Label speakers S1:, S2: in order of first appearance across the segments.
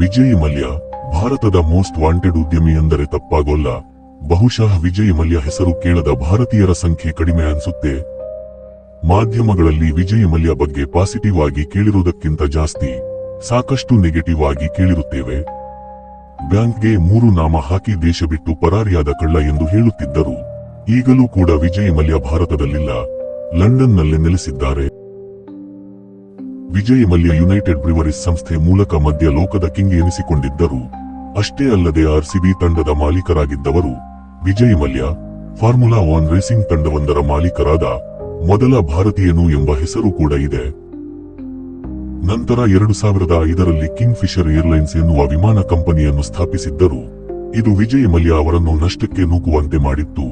S1: ವಿಜಯ್ ಮಲ್ಯ ಭಾರತದ most wanted ಉದ್ಯಮಿ ಎಂದರೆ ತಪ್ಪಾಗೋಲ್ಲ. ಬಹುಶಃ ವಿಜಯ್ ಮಲ್ಯ ಹೆಸರು ಕೇಳದ ಭಾರತೀಯರ ಸಂಖ್ಯೆ ಕಡಿಮೆ ಅನ್ಸುತ್ತೆ. ಮಾಧ್ಯಮಗಳಲ್ಲಿ ವಿಜಯ್ ಮಲ್ಯ ಬಗ್ಗೆ ಪಾಸಿಟಿವ್ ಆಗಿ ಕೇಳಿರುವುದಕ್ಕಿಂತ ಜಾಸ್ತಿ ಸಾಕಷ್ಟು ನೆಗೆಟಿವ್ ಆಗಿ ಕೇಳಿರುತ್ತೇವೆ. ಬ್ಯಾಂಕ್ಗೆ ಮೂರು ನಾಮ ಹಾಕಿ ದೇಶ ಬಿಟ್ಟು ಪರಾರಿಯಾದ ಕಳ್ಳ ಎಂದು ಹೇಳುತ್ತಿದ್ದರು. ಈಗಲೂ ಕೂಡ ವಿಜಯ್ ಮಲ್ಯ ಭಾರತದಲ್ಲಿಲ್ಲ. ಲಂಡನ್ನಲ್ಲೇ ನೆಲೆಸಿದ್ದಾರೆ. ವಿಜಯ್ ಮಲ್ಯ ಯುನೈಟೆಡ್ ಬ್ರಿವರೀಸ್ ಸಂಸ್ಥೆ ಮೂಲಕ ಮಧ್ಯ ಲೋಕದ ಕಿಂಗ್ ಎನಿಸಿಕೊಂಡಿದ್ದರು. ಅಷ್ಟೇ ಅಲ್ಲದೆ ಆರ್ಸಿಬಿ ತಂಡದ ಮಾಲೀಕರಾಗಿದ್ದವರು Vijay Mallya, formula one racing ತಂಡವೊಂದರ ಮಾಲೀಕರಾದ ಮೊದಲ ಭಾರತೀಯನು ಎಂಬ ಹೆಸರು ಕೂಡ ಇದೆ. ನಂತರ ಎರಡು ಸಾವಿರದ ಐದರಲ್ಲಿ ಕಿಂಗ್ ಫಿಶರ್ ಏರ್ಲೈನ್ಸ್ ಎನ್ನುವ ವಿಮಾನ ಕಂಪನಿಯನ್ನು ಸ್ಥಾಪಿಸಿದ್ದರು. ಇದು ವಿಜಯ್ ಮಲ್ಯ ಅವರನ್ನು ನಷ್ಟಕ್ಕೆ ನೂಕುವಂತೆ ಮಾಡಿತ್ತು.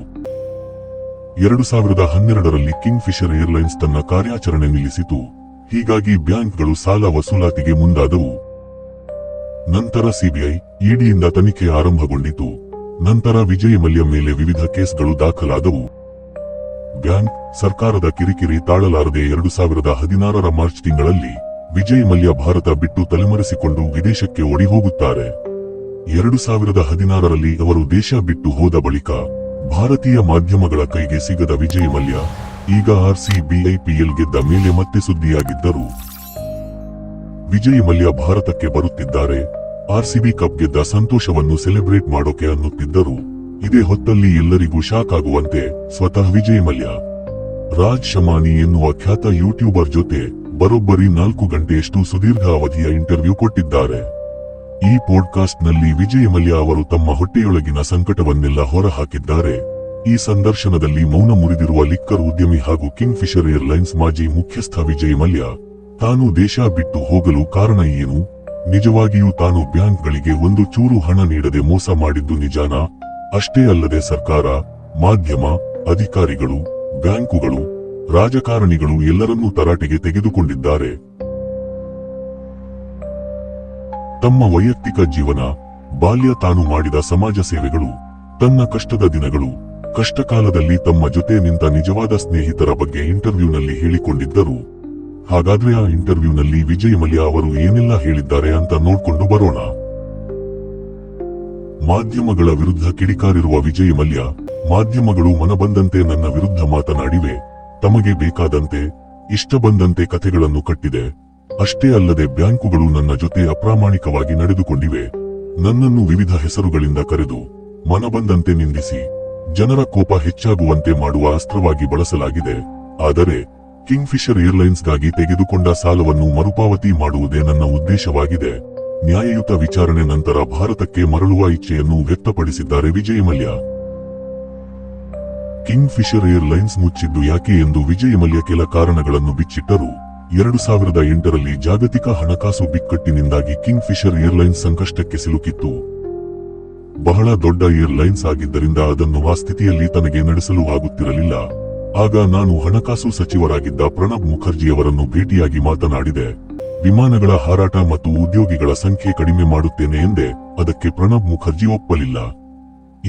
S1: ಎರಡು ಸಾವಿರದ ಹನ್ನೆರಡರಲ್ಲಿ ಕಿಂಗ್ ಫಿಶರ್ ಏರ್ಲೈನ್ಸ್ ತನ್ನ ಕಾರ್ಯಾಚರಣೆ ನಿಲ್ಲಿಸಿತು. ಹೀಗಾಗಿ ಬ್ಯಾಂಕ್ಗಳು ಸಾಲ ವಸೂಲಾತಿಗೆ ಮುಂದಾದವು. ನಂತರ ಸಿಬಿಐ ಇಡಿಯಿಂದ ತನಿಖೆ ಆರಂಭಗೊಂಡಿತು. ನಂತರ ವಿಜಯ ಮಲ್ಯ ಮೇಲೆ ವಿವಿಧ ಕೇಸ್ಗಳು ದಾಖಲಾದವು. ಬ್ಯಾಂಕ್ ಸರ್ಕಾರದ ಕಿರಿಕಿರಿ ತಾಳಲಾರದೆ ಎರಡು ಸಾವಿರದ ಹದಿನಾರರ ಮಾರ್ಚ್ ತಿಂಗಳಲ್ಲಿ ವಿಜಯ್ ಮಲ್ಯ ಭಾರತ ಬಿಟ್ಟು ತಲೆಮರೆಸಿಕೊಂಡು ವಿದೇಶಕ್ಕೆ ಓಡಿ ಹೋಗುತ್ತಾರೆ ಎರಡು ಸಾವಿರದ ಹದಿನಾರರಲ್ಲಿ ಅವರು ದೇಶ ಬಿಟ್ಟು ಹೋದ ಬಳಿಕ ಭಾರತೀಯ ಮಾಧ್ಯಮಗಳ ಕೈಗೆ ಸಿಗದ ವಿಜಯ್ ಮಲ್ಯ ಈಗ ಆರ್ಸಿಬಿಐಪಿಎಲ್ ಗೆದ್ದ ಮೇಲೆ ಮತ್ತೆ ಸುದ್ದಿಯಾಗಿದ್ದರು. ವಿಜಯ್ ಮಲ್ಯ ಭಾರತಕ್ಕೆ ಬರುತ್ತಿದ್ದಾರೆ. ಆರ್ಸಿಬಿ ಕಪ್ ಗೆದ್ದ ಸಂತೋಷವನ್ನು ಸೆಲೆಬ್ರೇಟ್ ಮಾಡೋಕೆ ಅನ್ನುತ್ತಿದ್ದರು. ಇದೇ ಹೊತ್ತಲ್ಲಿ ಎಲ್ಲರಿಗೂ ಶಾಕ್ ಆಗುವಂತೆ ಸ್ವತಃ ವಿಜಯ್ ಮಲ್ಯ. ರಾಜ್ ಶಮಾನಿ ಎನ್ನುವ ಖ್ಯಾತ ಯೂಟ್ಯೂಬರ್ ಜೊತೆ ಬರೋಬ್ಬರಿ ನಾಲ್ಕು ಗಂಟೆಯಷ್ಟು ಸುದೀರ್ಘ ಅವಧಿಯ ಇಂಟರ್ವ್ಯೂ ಕೊಟ್ಟಿದ್ದಾರೆ. ಈ ಪಾಡ್ಕಾಸ್ಟ್ನಲ್ಲಿ ವಿಜಯ್ ಮಲ್ಯ ಅವರು ತಮ್ಮ ಹೊಟ್ಟೆಯೊಳಗಿನ ಸಂಕಟವನ್ನೆಲ್ಲ ಹೊರಹಾಕಿದ್ದಾರೆ. ಈ ಸಂದರ್ಶನದಲ್ಲಿ ಮೌನ ಮುರಿದಿರುವ ಲಿಕ್ಕರ್ ಉದ್ಯಮಿ ಹಾಗೂ ಕಿಂಗ್ ಫಿಶರ್ ಏರ್ಲೈನ್ಸ್ ಮಾಜಿ ಮುಖ್ಯಸ್ಥ ವಿಜಯ್ ಮಲ್ಯ, ತಾನು ದೇಶ ಬಿಟ್ಟು ಹೋಗಲು ಕಾರಣ ಏನು? ನಿಜವಾಗಿಯೂ ತಾನು ಬ್ಯಾಂಕ್ಗಳಿಗೆ ಒಂದು ಚೂರು ಹಣ ನೀಡದೆ ಮೋಸ ಮಾಡಿದ್ದು ನಿಜಾನಾ? ಅಷ್ಟೇ ಅಲ್ಲದೆ ಸರ್ಕಾರ, ಮಾಧ್ಯಮ, ಅಧಿಕಾರಿಗಳು, ಬ್ಯಾಂಕುಗಳು, ರಾಜಕಾರಣಿಗಳು ಎಲ್ಲರನ್ನೂ ತರಾಟೆಗೆ ತೆಗೆದುಕೊಂಡಿದ್ದಾರೆ. ತಮ್ಮ ವೈಯಕ್ತಿಕ ಜೀವನ, ಬಾಲ್ಯ ತಾನು ಮಾಡಿದ ಸಮಾಜ ಸೇವೆಗಳು, ತನ್ನ ಕಷ್ಟದ ದಿನಗಳು ಕಷ್ಟಕಾಲದಲ್ಲಿ ತಮ್ಮ ಜೊತೆ ನಿಂತ ನಿಜವಾದ ಸ್ನೇಹಿತರ ಬಗ್ಗೆ ಇಂಟರ್ವ್ಯೂನಲ್ಲಿ ಹೇಳಿಕೊಂಡಿದ್ದರು. ಹಾಗಾದ್ರೆ ಆ ಇಂಟರ್ವ್ಯೂನಲ್ಲಿ ವಿಜಯ್ ಮಲ್ಯ ಅವರು ಏನೆಲ್ಲ ಹೇಳಿದ್ದಾರೆ ಅಂತ ನೋಡ್ಕೊಂಡು ಬರೋಣ. ಮಾಧ್ಯಮಗಳ ವಿರುದ್ಧ ಕಿಡಿಕಾರಿರುವ ವಿಜಯ್ ಮಲ್ಯ, ಮಾಧ್ಯಮಗಳು ಮನಬಂದಂತೆ ನನ್ನ ವಿರುದ್ಧ ಮಾತನಾಡಿವೆ. ತಮಗೆ ಬೇಕಾದಂತೆ ಇಷ್ಟ ಬಂದಂತೆ ಕಥೆಗಳನ್ನು ಕಟ್ಟಿದೆ. ಅಷ್ಟೇ ಅಲ್ಲದೆ ಬ್ಯಾಂಕುಗಳು ನನ್ನ ಜೊತೆ ಅಪ್ರಾಮಾಣಿಕವಾಗಿ ನಡೆದುಕೊಂಡಿವೆ. ನನ್ನನ್ನು ವಿವಿಧ ಹೆಸರುಗಳಿಂದ ಕರೆದು ಮನಬಂದಂತೆ ನಿಂದಿಸಿ. ಜನರ ಕೋಪ ಹೆಚ್ಚಾಗುವಂತೆ ಮಾಡುವ ಅಸ್ತ್ರವಾಗಿ ಬಳಸಲಾಗಿದೆ. ಆದರೆ ಕಿಂಗ್ ಫಿಶರ್ ಏರ್ಲೈನ್ಸ್ಗಾಗಿ ತೆಗೆದುಕೊಂಡ ಸಾಲವನ್ನು ಮರುಪಾವತಿ ಮಾಡುವುದೇ ನನ್ನ ಉದ್ದೇಶವಾಗಿದೆ. ನ್ಯಾಯಯುತ ವಿಚಾರಣೆ ನಂತರ ಭಾರತಕ್ಕೆ ಮರಳುವ ಇಚ್ಛೆಯನ್ನು ವ್ಯಕ್ತಪಡಿಸಿದ್ದಾರೆ Vijay Mallya. Kingfisher Airlines ಮುಚ್ಚಿದ್ದು ಯಾಕೆ ಎಂದು ವಿಜಯ ಮಲ್ಯ ಕೆಲ ಕಾರಣಗಳನ್ನು ಬಿಚ್ಚಿಟ್ಟರು. ಎರಡು ಸಾವಿರದ ಎಂಟರಲ್ಲಿ ಜಾಗತಿಕ ಹಣಕಾಸು ಬಿಕ್ಕಟ್ಟಿನಿಂದಾಗಿ ಕಿಂಗ್ ಫಿಶರ್ ಏರ್ಲೈನ್ಸ್ ಸಂಕಷ್ಟಕ್ಕೆ ಸಿಲುಕಿತ್ತು. ಬಹಳ ದೊಡ್ಡ ಏರ್ಲೈನ್ಸ್ ಆಗಿದ್ದರಿಂದ ಅದನ್ನು ಆ ಸ್ಥಿತಿಯಲ್ಲಿ ತನಗೆ ನಡೆಸಲು ಆಗುತ್ತಿರಲಿಲ್ಲ. ಆಗ ನಾನು ಹಣಕಾಸು ಸಚಿವರಾಗಿದ್ದ ಪ್ರಣಬ್ ಮುಖರ್ಜಿಯವರನ್ನು ಭೇಟಿಯಾಗಿ ಮಾತನಾಡಿದೆ. ವಿಮಾನಗಳ ಹಾರಾಟ ಮತ್ತು ಉದ್ಯೋಗಿಗಳ ಸಂಖ್ಯೆ ಕಡಿಮೆ ಮಾಡುತ್ತೇನೆ ಎಂದೇ, ಅದಕ್ಕೆ ಪ್ರಣಬ್ ಮುಖರ್ಜಿ ಒಪ್ಪಲಿಲ್ಲ.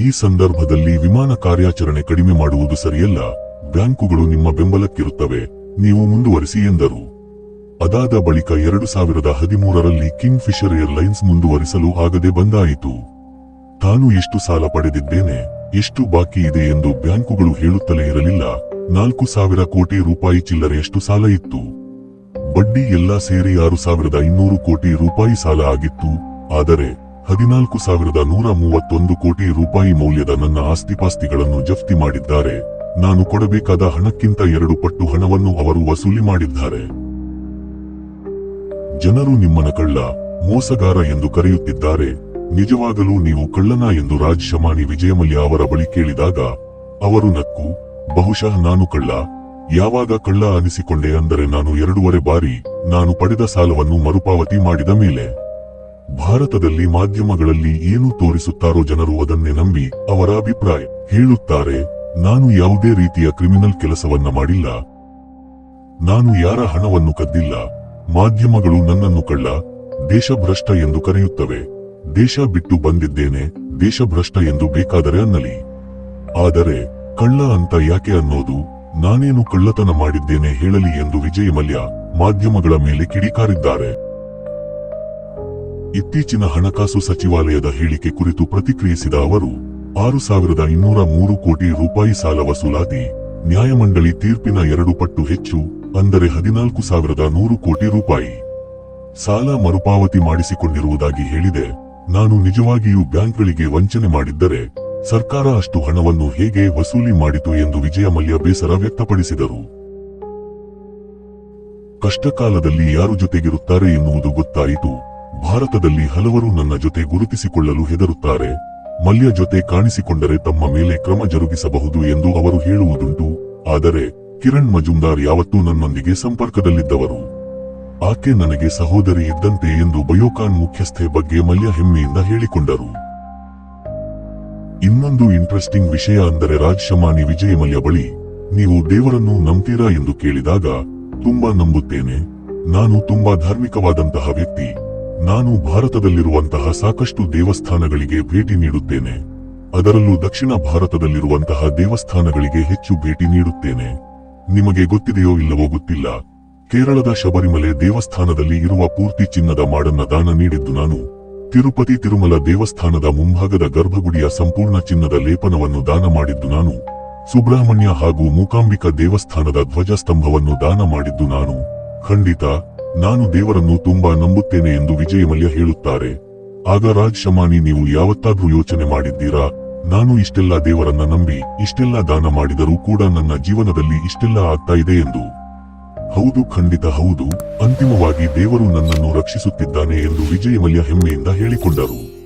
S1: ಈ ಸಂದರ್ಭದಲ್ಲಿ ವಿಮಾನ ಕಾರ್ಯಾಚರಣೆ ಕಡಿಮೆ ಮಾಡುವುದು ಸರಿಯಲ್ಲ. ಬ್ಯಾಂಕುಗಳು ನಿಮ್ಮ ಬೆಂಬಲಕ್ಕಿರುತ್ತವೆ. ನೀವು ಮುಂದುವರಿಸಿ ಎಂದರು. ಅದಾದ ಬಳಿಕ ಎರಡು ಸಾವಿರದ ಹದಿಮೂರರಲ್ಲಿ ಕಿಂಗ್ ಫಿಶರ್ ಏರ್ಲೈನ್ಸ್ ಮುಂದುವರಿಸಲು ಆಗದೆ ಬಂದಾಯಿತು. ತಾನು ಎಷ್ಟು ಸಾಲ ಪಡೆದಿದ್ದೇನೆ, ಎಷ್ಟು ಬಾಕಿ ಇದೆ ಎಂದು ಬ್ಯಾಂಕುಗಳು ಹೇಳುತ್ತಲೇ ಇರಲಿಲ್ಲ. ನಾಲ್ಕು ಸಾವಿರ ಕೋಟಿ ರೂಪಾಯಿ ಚಿಲ್ಲರೆಯಷ್ಟು ಸಾಲ ಇತ್ತು. ಬಡ್ಡಿ ಎಲ್ಲ ಸೇರಿ ಆರು ಸಾವಿರದ ಇನ್ನೂರು ಕೋಟಿ ರೂಪಾಯಿ ಸಾಲ ಆಗಿತ್ತು. ಆದರೆ, ಹದಿನಾಲ್ಕು ಸಾವಿರದ ನೂರ ಮೂವತ್ತೊಂದು ಕೋಟಿ ರೂಪಾಯಿ ಮೌಲ್ಯದ ನನ್ನ ಆಸ್ತಿಪಾಸ್ತಿಗಳನ್ನು ಜಪ್ತಿ ಮಾಡಿದ್ದಾರೆ. ನಾನು ಕೊಡಬೇಕಾದ ಹಣಕ್ಕಿಂತ ಎರಡು ಪಟ್ಟು ಹಣವನ್ನು ಅವರು ವಸೂಲಿ ಮಾಡಿದ್ದಾರೆ. ಜನರು ನಿಮ್ಮನ ಕಳ್ಳ ಮೋಸಗಾರ ಎಂದು ಕರೆಯುತ್ತಿದ್ದಾರೆ. ನಿಜವಾಗಲೂ ನೀವು ಕಳ್ಳನ ಎಂದು ರಾಜ್ ಶಮಾನಿ ವಿಜಯಮಲ್ಯ ಅವರ ಬಳಿ ಕೇಳಿದಾಗ, ಅವರು ನಕ್ಕು, ಬಹುಶಃ ನಾನು ಕಳ್ಳ. ಯಾವಾಗ ಕಳ್ಳ ಅನಿಸಿಕೊಂಡೆ ಅಂದರೆ ನಾನು ಎರಡೂವರೆ ಬಾರಿ ನಾನು ಪಡೆದ ಸಾಲವನ್ನು ಮರುಪಾವತಿ ಮಾಡಿದ ಮೇಲೆ. ಭಾರತದಲ್ಲಿ ಮಾಧ್ಯಮಗಳಲ್ಲಿ ಏನು ತೋರಿಸುತ್ತಾರೋ ಜನರು ಅದನ್ನೇ ನಂಬಿ ಅವರ ಅಭಿಪ್ರಾಯ. ಹೇಳುತ್ತಾರೆ, ನಾನು ಯಾವುದೇ ರೀತಿಯ ಕ್ರಿಮಿನಲ್ ಕೆಲಸವನ್ನ ಮಾಡಿಲ್ಲ. ನಾನು ಯಾರ ಹಣವನ್ನು ಕದ್ದಿಲ್ಲ. ಮಾಧ್ಯಮಗಳು ನನ್ನನ್ನು ಕಳ್ಳ, ದೇಶಭ್ರಷ್ಟ ಎಂದು ಕರೆಯುತ್ತವೆ. ದೇಶ ಬಿಟ್ಟು ಬಂದಿದ್ದೇನೆ, ದೇಶಭ್ರಷ್ಟ ಎಂದು ಬೇಕಾದರೆ ಅನ್ನಲಿ. ಆದರೆ ಕಳ್ಳ ಅಂತ ಯಾಕೆ ಅನ್ನೋದು ನಾನೇನು ಕಳ್ಳತನ ಮಾಡಿದ್ದೇನೆ ಹೇಳಲಿ ಎಂದು ವಿಜಯ್ ಮಲ್ಯ ಮಾಧ್ಯಮಗಳ ಮೇಲೆ ಕಿಡಿಕಾರಿದ್ದಾರೆ. ಇತ್ತೀಚಿನ ಹಣಕಾಸು ಸಚಿವಾಲಯದ ಹೇಳಿಕೆ ಕುರಿತು ಪ್ರತಿಕ್ರಿಯಿಸಿದ ಅವರು, ಆರು ಸಾವಿರದ ಇನ್ನೂರ ಮೂರು ಕೋಟಿ ರೂಪಾಯಿ ಸಾಲ ವಸೂಲಾತಿ, ನ್ಯಾಯಮಂಡಳಿ ತೀರ್ಪಿನ ಎರಡು ಪಟ್ಟು ಹೆಚ್ಚು, ಅಂದರೆ ಹದಿನಾಲ್ಕು ಸಾವಿರದ ನೂರು ಕೋಟಿ ರೂಪಾಯಿ. ಸಾಲ ಮರುಪಾವತಿ ಮಾಡಿಸಿಕೊಂಡಿರುವುದಾಗಿ ಹೇಳಿದೆ. ನಾನು ನಿಜವಾಗಿಯೂ ಬ್ಯಾಂಕ್ಗಳಿಗೆ ವಂಚನೆ ಮಾಡಿದ್ದರೆ ಸರ್ಕಾರ ಅಷ್ಟು ಹಣವನ್ನು ಹೇಗೆ ವಸೂಲಿ ಮಾಡಿತು ಎಂದು ವಿಜಯ ಮಲ್ಯ ಬೇಸರ ವ್ಯಕ್ತಪಡಿಸಿದರು. ಕಷ್ಟಕಾಲದಲ್ಲಿ ಯಾರು ಜೊತೆಗಿರುತ್ತಾರೆ ಎನ್ನುವುದು ಗೊತ್ತಾಯಿತು. ಭಾರತದಲ್ಲಿ ಹಲವರು ನನ್ನ ಜೊತೆ ಗುರುತಿಸಿಕೊಳ್ಳಲು ಹೆದರುತ್ತಾರೆ. ಮಲ್ಯ ಜೊತೆ ಕಾಣಿಸಿಕೊಂಡರೆ ತಮ್ಮ ಮೇಲೆ ಕ್ರಮ ಜರುಗಿಸಬಹುದು ಎಂದು ಅವರು ಹೇಳುವುದುಂಟು. ಆದರೆ ಕಿರಣ್ ಮಜುಂದಾರ್ ಯಾವತ್ತೂ ನನ್ನೊಂದಿಗೆ ಸಂಪರ್ಕದಲ್ಲಿದ್ದವರು. ಆಕೆ ನನಗೆ ಸಹೋದರಿ ಇದ್ದಂತೆ ಎಂದು ಬಯೋಕಾನ್ ಮುಖ್ಯಸ್ಥೆ ಬಗ್ಗೆ ಮಲ್ಯ ಹೆಮ್ಮೆಯಿಂದ ಹೇಳಿಕೊಂಡರು. ಇನ್ನೊಂದು ಇಂಟ್ರೆಸ್ಟಿಂಗ್ ವಿಷಯ ಅಂದರೆ ರಾಜ್ ಶಮಾನಿ ವಿಜಯ ಮಲ್ಯ ಬಳಿ, ನೀವು ದೇವರನ್ನು ನಂಬ್ತೀರಾ ಎಂದು ಕೇಳಿದಾಗ, ತುಂಬಾ ನಂಬುತ್ತೇನೆ. ನಾನು ತುಂಬಾ ಧಾರ್ಮಿಕವಾದಂತಹ ವ್ಯಕ್ತಿ. ನಾನು ಭಾರತದಲ್ಲಿರುವಂತಹ ಸಾಕಷ್ಟು ದೇವಸ್ಥಾನಗಳಿಗೆ ಭೇಟಿ ನೀಡುತ್ತೇನೆ. ಅದರಲ್ಲೂ ದಕ್ಷಿಣ ಭಾರತದಲ್ಲಿರುವಂತಹ ದೇವಸ್ಥಾನಗಳಿಗೆ ಹೆಚ್ಚು ಭೇಟಿ ನೀಡುತ್ತೇನೆ. ನಿಮಗೆ ಗೊತ್ತಿದೆಯೋ ಇಲ್ಲವೋ ಗೊತ್ತಿಲ್ಲ. ಕೇರಳದ ಶಬರಿಮಲೆ ದೇವಸ್ಥಾನದಲ್ಲಿ ಇರುವ ಪೂರ್ತಿ ಚಿನ್ನದ ಮಾಡನ್ನ ದಾನ ನೀಡಿದ್ದು ನಾನು. ತಿರುಪತಿ ತಿರುಮಲ ದೇವಸ್ಥಾನದ ಮುಂಭಾಗದ ಗರ್ಭಗುಡಿಯ ಸಂಪೂರ್ಣ ಚಿನ್ನದ ಲೇಪನವನ್ನು ದಾನ ಮಾಡಿದ್ದು ನಾನು. ಸುಬ್ರಹ್ಮಣ್ಯ ಹಾಗೂ ಮೂಕಾಂಬಿಕ ದೇವಸ್ಥಾನದ ಧ್ವಜಸ್ತಂಭವನ್ನು ದಾನ ಮಾಡಿದ್ದು ನಾನು. ಖಂಡಿತ, ನಾನು ದೇವರನ್ನು ತುಂಬಾ ನಂಬುತ್ತೇನೆ ಎಂದು ವಿಜಯ ಮಲ್ಯ ಹೇಳುತ್ತಾರೆ. ಆಗ ರಾಜ್ ಶಮಾನಿ, ನೀವು ಯಾವತ್ತಾದ್ರೂ ಯೋಚನೆ ಮಾಡಿದ್ದೀರಾ? ನಾನು ಇಷ್ಟೆಲ್ಲ ದೇವರನ್ನ ನಂಬಿ, ಇಷ್ಟೆಲ್ಲ ದಾನ ಮಾಡಿದರೂ ಕೂಡ ನನ್ನ ಜೀವನದಲ್ಲಿ ಇಷ್ಟೆಲ್ಲ ಆಗ್ತಾ ಇದೆ ಎಂದು. ಹೌದು ಖಂಡಿತ ಹೌದು. ಅಂತಿಮವಾಗಿ ದೇವರು ನನ್ನನ್ನು ರಕ್ಷಿಸುತ್ತಿದ್ದಾನೆ ಎಂದು ವಿಜಯ ಮಲ್ಯ ಹೆಮ್ಮೆಯಿಂದ ಹೇಳಿಕೊಂಡರು.